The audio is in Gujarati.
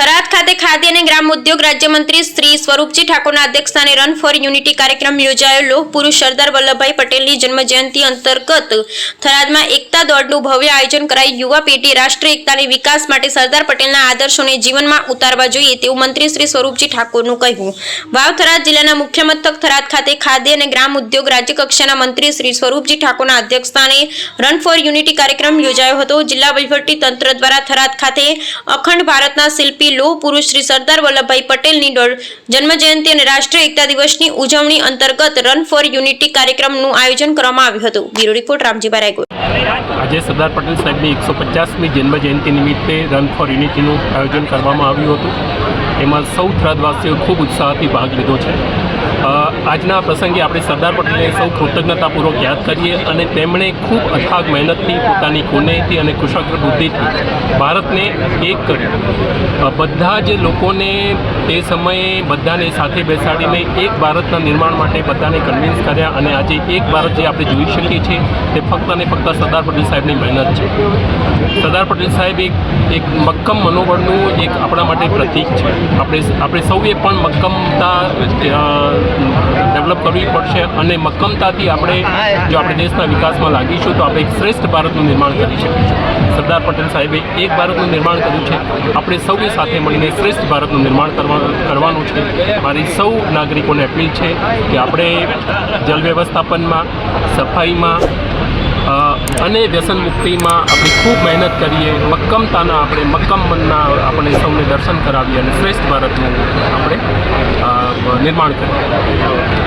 થરાદ ખાતે ખાદ્ય અને ગ્રામ ઉદ્યોગ રાજ્યમંત્રી શ્રી સ્વરૂપજી ઠાકોરના અધ્યક્ષસ્થાને રન ફોર યુનિટી કાર્યક્રમ યોજાયો લોહ પુરુષ સરદાર વલ્લભભાઈ પટેલની જન્મજયંતિ અંતર્ગત થરાદમાં એકતા દોડનું ભવ્ય આયોજન કરાઈ. યુવા પેઢી રાષ્ટ્રીય એકતાની વિકાસ માટે સરદાર પટેલના આદર્શોને જીવનમાં ઉતારવા જોઈએ તેવું મંત્રી શ્રી સ્વરૂપજી ઠાકોરનું કહ્યું વાવ થરાદ જિલ્લાના મુખ્ય મથક થરાદ ખાતે ખાદ્ય અને ગ્રામ ઉદ્યોગ રાજ્યકક્ષાના મંત્રી શ્રી સ્વરૂપજી ઠાકોરના અધ્યક્ષસ્થાને રન ફોર યુનિટી કાર્યક્રમ યોજાયો હતો. જિલ્લા વહીવટી તંત્ર દ્વારા થરાદ ખાતે અખંડ ભારતના શિલ્પી લોહ પુરુષ શ્રી સરદાર વલ્લભભાઈ પટેલની જન્મજયંતિ અને રાષ્ટ્રીય એકતા દિવસની ઉજવણી અંતર્ગત રન ફોર યુનિટી કાર્યક્રમનું આયોજન કરવામાં આવ્યું હતું. બ્યુરો રિપોર્ટ, રામજી રાયગોર આજે સરદાર પટેલ સાહેબની એકસો પચાસમી જન્મજયંતિ નિમિત્તે રન ફોર યુનિટીનું આયોજન કરવામાં આવ્યું હતું. એમાં સૌ થરાદવાસીઓ ખૂબ ઉત્સાહથી ભાગ લીધો છે. આજના પ્રસંગે આપણે સરદાર પટેલને સૌ કૃતજ્ઞતાપૂર્વક યાદ કરીએ અને તેમણે ખૂબ અથાગ મહેનતથી પોતાની કુનેથી અને કુશાગ્ર બુદ્ધિથી ભારતને એક કર્યું. બધા જ લોકોને તે સમયે બધાને સાથે બેસાડીને એક ભારતના નિર્માણ માટે બધાને કન્વિન્સ કર્યા અને આજે એક ભારત જે આપણે જોઈ શકીએ છીએ તે ફક્ત અને ફક્ત સરદાર પટેલ સાહેબની મહેનત છે. સરદાર પટેલ સાહેબ એક એક મક્કમ મનોબળનું એક આપણા માટે પ્રતીક છે. આપણે આપણે સૌએ પણ મક્કમતા ડેવલપ કરવી પડશે અને મક્કમતાથી આપણે જો આપણે દેશના વિકાસમાં લાગીશું, તો આપણે એક શ્રેષ્ઠ ભારતનું નિર્માણ કરી શકીશું. સરદાર પટેલ સાહેબે એક ભારતનું નિર્માણ કર્યું છે. આપણે સૌએ સાથે મળીને શ્રેષ્ઠ ભારતનું નિર્માણ કરવા, કરવાનું છે. મારી સૌ નાગરિકોને અપીલ છે કે આપણે જલ વ્યવસ્થાપનમાં, સફાઈમાં અને વ્યસન મુક્તિમાં આપણે ખૂબ મહેનત કરીએ. મક્કમતાના આપણે, મક્કમ મનના આપણે સૌને દર્શન કરાવીએ અને શ્રેષ્ઠ ભારતનું આપણે અ, નિર્માણ કરીએ ઓકે